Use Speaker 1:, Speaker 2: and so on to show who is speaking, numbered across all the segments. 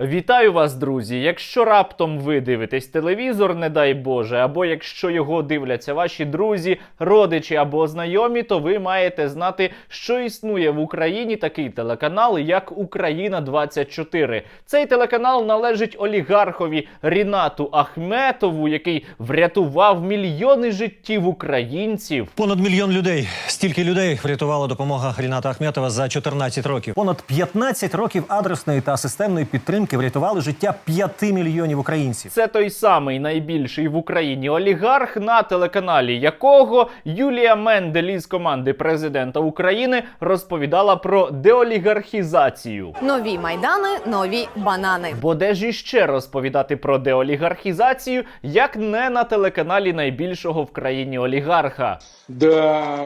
Speaker 1: Вітаю вас, друзі! Якщо раптом ви дивитесь телевізор, не дай Боже, або якщо його дивляться ваші друзі, родичі або знайомі, то ви маєте знати, що існує в Україні такий телеканал, як Україна 24 Цей телеканал належить олігархові Рінату Ахметову, який врятував мільйони життів українців.
Speaker 2: Понад мільйон людей. Стільки людей врятувала допомога Ріната Ахметова за 14 років. Понад 15 років адресної та системної підтримки врятували життя 5 мільйонів українців.
Speaker 1: Це той самий найбільший в Україні олігарх, на телеканалі якого Юлія Мендель із команди президента України розповідала про деолігархізацію.
Speaker 3: Нові майдани, нові банани.
Speaker 1: Бо де ж іще розповідати про деолігархізацію, як не на телеканалі найбільшого в країні олігарха?
Speaker 4: Да.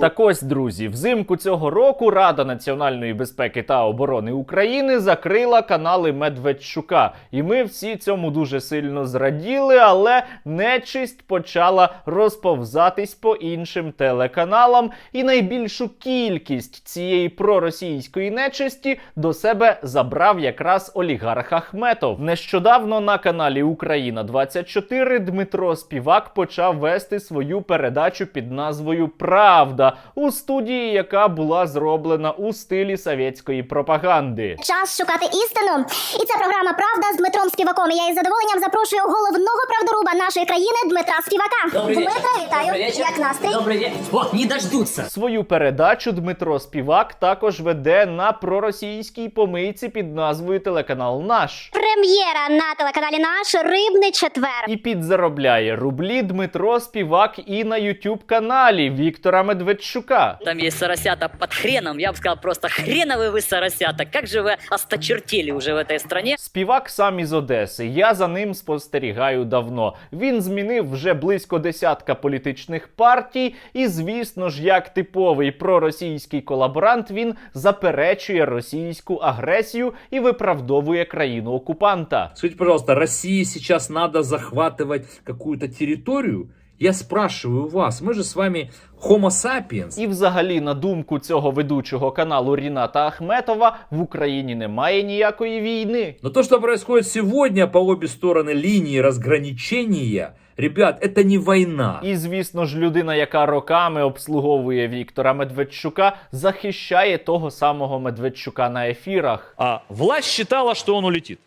Speaker 1: Так ось, друзі, взимку цього року Рада національної безпеки та оборони України закрила канали Медведчука. І ми всі цьому дуже сильно зраділи, але нечисть почала розповзатись по іншим телеканалам, і найбільшу кількість цієї проросійської нечисті до себе забрав якраз олігарх Ахметов. Нещодавно на каналі Україна 24 Дмитро Співак почав вести свою передачу під назвою Правда у студії, яка була зроблена у стилі совєтської пропаганди.
Speaker 5: Час шукати істину. І це програма Правда з Дмитром Співаком. І я із задоволенням запрошую головного правдоруба нашої країни Дмитра Співака. Дмитра, вітаю. Як настрій?
Speaker 6: Добрый вечер. О, не дождутся.
Speaker 1: Свою передачу Дмитро Співак також веде на проросійській помийці під назвою Телеканал Наш.
Speaker 5: Прем'єра на телеканалі Наш Рибний четвер.
Speaker 1: І підзаробляє рублі Дмитро Співак і на Ютуб каналі Віктора Медведчука.
Speaker 6: Там есть соросята под хреном. Я бы сказал просто хреновые вы соросята. Как же вы осточертели уже в этой стране?
Speaker 1: Співак сам із Одеси. Я за ним спостерігаю давно. Він змінив вже близько десятка політичних партій, і, звісно ж, як типовий проросійський колаборант, він заперечує російську агресію і виправдовує країну окупанта.
Speaker 4: Скажите, пожалуйста, России сейчас надо захватывать какую-то территорию? Я спрашиваю вас, мы же с вами Homo sapiens.
Speaker 1: І, взагалі, на думку цього ведучого каналу Ріната Ахметова, в Україні немає ніякої війни.
Speaker 4: Но то, что происходит сегодня по обе стороны линии разграничения, ребят, это не война.
Speaker 1: І, звісно ж, людина, яка роками обслуговує Віктора Медведчука, захищає того самого Медведчука на ефірах.
Speaker 7: А власть считала, что он улетит.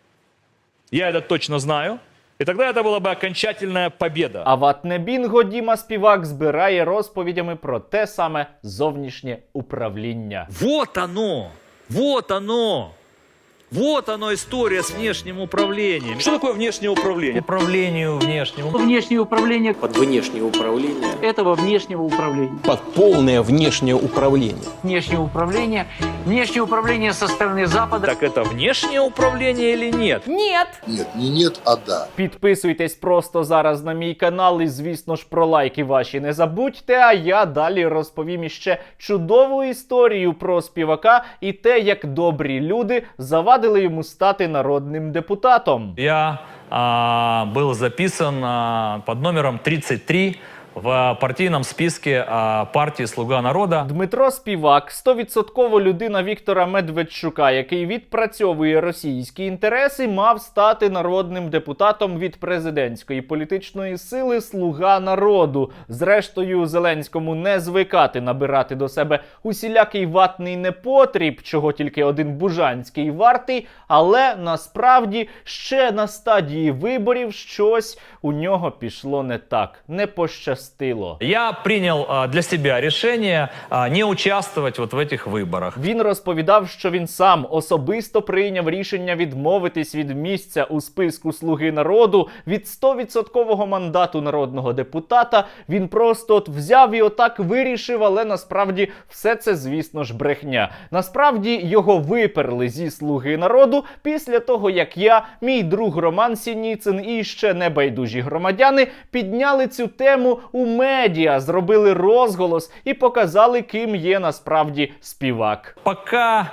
Speaker 7: Я это точно знаю. И тогда это была бы окончательная победа.
Speaker 1: А ватне бінго Діма Співак збирає розповідями про те саме зовнішнє управління.
Speaker 7: Вот оно! Вот оно! Вот оно история с внешним управлением. Что такое внешнее управление?
Speaker 2: Управлінню внешньому.
Speaker 8: внешнее управление
Speaker 9: под внешнее управление.
Speaker 8: этого внешнего управления.
Speaker 9: Под полное внешнее управление.
Speaker 8: Внешнее управление, внешнее управление со стороны Запада.
Speaker 7: Так это внешнее управление или нет?
Speaker 3: Нет.
Speaker 10: Нет, не нет, а да.
Speaker 1: Підписуйтесь просто зараз на мій канал, і звісно ж про лайки ваші не забудьте. А я далі розповім іще чудову історію про співака і те, як добрі люди завадили йому стати народним депутатом.
Speaker 7: Я а, був записан а, під номером 33 в партийном списке а, партии «Слуга народа».
Speaker 1: Дмитро Співак, 100% людина Віктора Медведчука, який відпрацьовує російські інтереси, мав стати народним депутатом від президентської політичної сили Слуга народу. Зрештою, Зеленському не звикати набирати до себе усілякий ватний непотріб, чого тільки один Бужанський вартий. Але насправді ще на стадії виборів щось у нього пішло не так, не пощастило.
Speaker 7: Я принял а, для себя решение а, не участвовать вот в этих выборах.
Speaker 1: Він розповідав, що він сам особисто прийняв рішення відмовитись від місця у списку Слуги народу від 100% мандату народного депутата. Він просто от взяв і отак вирішив, але насправді все це, звісно ж, брехня. Насправді його виперли зі слуги народу після того, як я, мій друг Роман Сініцин і ще небайдужі громадяни підняли цю тему у медіа, зробили розголос і показали, ким є насправді співак.
Speaker 7: Пока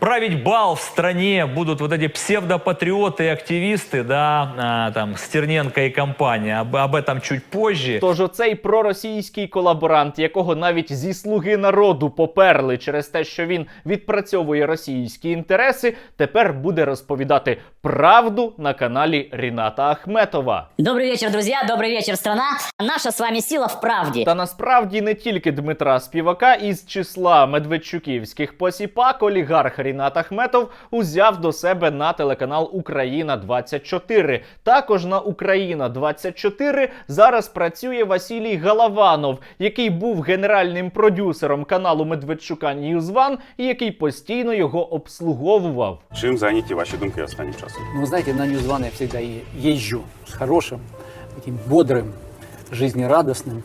Speaker 7: править бал в стране будут вот эти псевдопатриоты и активисты, да, а, там, Стерненко и компания. Об, об этом чуть позже.
Speaker 1: Тож оцей проросійський колаборант, якого навіть зі слуги народу поперли через те, що він відпрацьовує російські інтереси, тепер буде розповідати правду на каналі Ріната Ахметова.
Speaker 6: Добрый вечер, друзья, добрый вечер, страна. Наша с вами сила в правде.
Speaker 1: Та насправді не тільки Дмитра Співака із числа медведчуківських посіпак олігарх Рінат Ахметов узяв до себе на телеканал Україна 24. Також на Україна 24 зараз працює Василій Галаванов, який був генеральним продюсером каналу Медведчука Ньюзван і який постійно його обслуговував.
Speaker 10: Чим зайняті ваші думки останнім часом?
Speaker 8: Ну, вы знаете, на Ньюзван я всегда е- езжу с хорошим, таким бодрым, жизнерадостным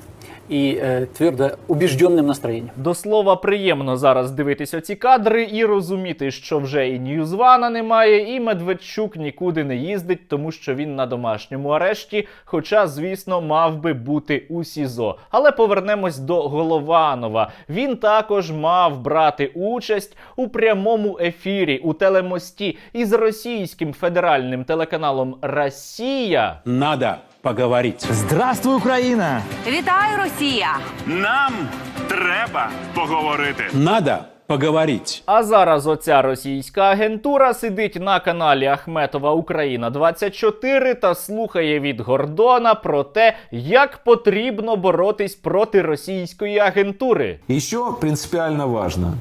Speaker 8: и э, твердо убежденным настроением.
Speaker 1: До слова, приємно зараз дивитися ці кадри і розуміти, що вже і Ньюзвана немає, і Медведчук нікуди не їздить, тому що він на домашньому арешті. Хоча, звісно, мав би бути у СІЗО. Але повернемось до Голованова. Він також мав брати участь у прямому ефірі у телемості із російським федеральним телеканалом Росія.
Speaker 9: Надо поговорить.
Speaker 2: Здравствуй, Україна!
Speaker 3: Вітаю, Росія!
Speaker 10: Нам треба поговорити.
Speaker 9: Надо поговорить.
Speaker 1: А зараз оця російська агентура сидить на каналі Ахметова Україна 24 та слухає від Гордона про те, як потрібно боротись проти російської агентури.
Speaker 11: Еще принципиально важно,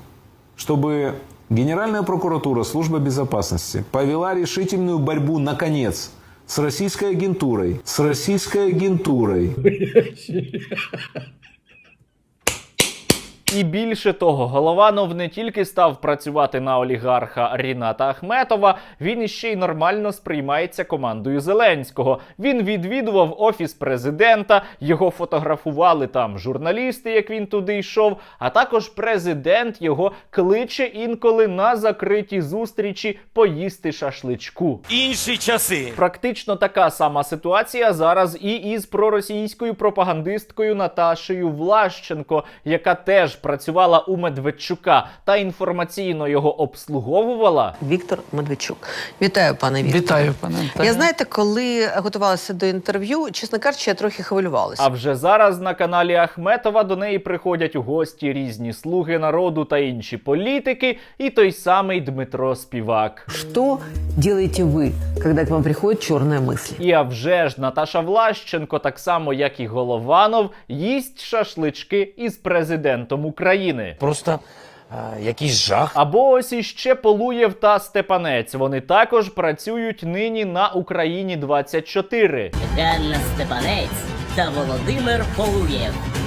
Speaker 11: чтобы Генеральная прокуратура, служба безопасности повела решительную борьбу, наконец, с российской агентурой. С российской агентурой.
Speaker 1: І більше того, Голованов не тільки став працювати на олігарха Ріната Ахметова, він іще й нормально сприймається командою Зеленського. Він відвідував офіс президента, його фотографували там журналісти, як він туди йшов. А також президент його кличе інколи на закриті зустрічі поїсти шашличку.
Speaker 10: Інші часи.
Speaker 1: Практично така сама ситуація зараз і із проросійською пропагандисткою Наташею Влащенко, яка теж працювала у Медведчука та інформаційно його обслуговувала.
Speaker 3: Віктор Медведчук. Вітаю, пане Вікторе.
Speaker 8: Вітаю, пане.
Speaker 3: Я знаєте, коли готувалася до інтерв'ю, чесно кажучи, я трохи хвилювалася.
Speaker 1: А вже зараз на каналі Ахметова до неї приходять у гості різні слуги народу та інші політики, і той самий Дмитро Співак.
Speaker 3: Що робите ви, коли к вам приходить чорна мисль?
Speaker 1: І а вже ж Наташа Влащенко, так само як і Голованов, їсть шашлички із президентом України.
Speaker 9: Просто якийсь жах.
Speaker 1: Або ось іще Полуєв та Степанець. Вони також працюють нині на Україні 24.
Speaker 6: Ганна Степанець та Володимир Полуєв.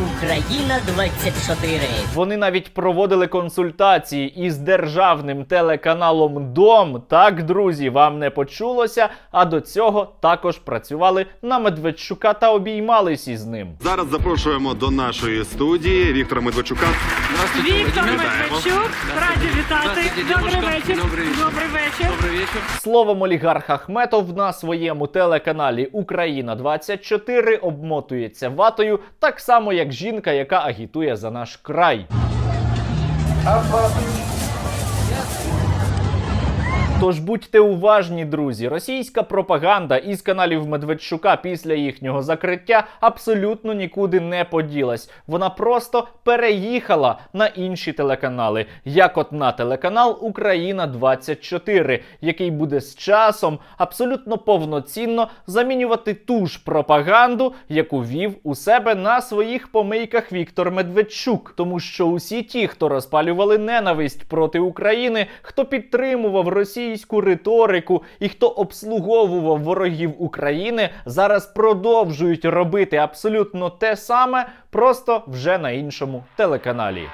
Speaker 6: Україна 24.
Speaker 1: Вони навіть проводили консультації із державним телеканалом Дом. Так, друзі, вам не почулося. А до цього також працювали на Медведчука та обіймались із ним.
Speaker 10: Зараз запрошуємо до нашої студії Віктора Медведчука.
Speaker 12: Віктор Медведчук, раді вітати. Добрий вечір. Добрий вечір.
Speaker 1: Словом, олігарх Ахметов на своєму телеканалі Україна 24 обмотується ватою, так само як жінка, яка агітує за наш край. Тож будьте уважні, друзі. Російська пропаганда із каналів Медведчука після їхнього закриття абсолютно нікуди не поділась. Вона просто переїхала на інші телеканали, як от на телеканал Україна 24, який буде з часом абсолютно повноцінно замінювати ту ж пропаганду, яку вів у себе на своїх помийках Віктор Медведчук. Тому що усі ті, хто розпалювали ненависть проти України, хто підтримував російську риторику і хто обслуговував ворогів України, зараз продовжують робити абсолютно те саме, просто вже на іншому телеканалі.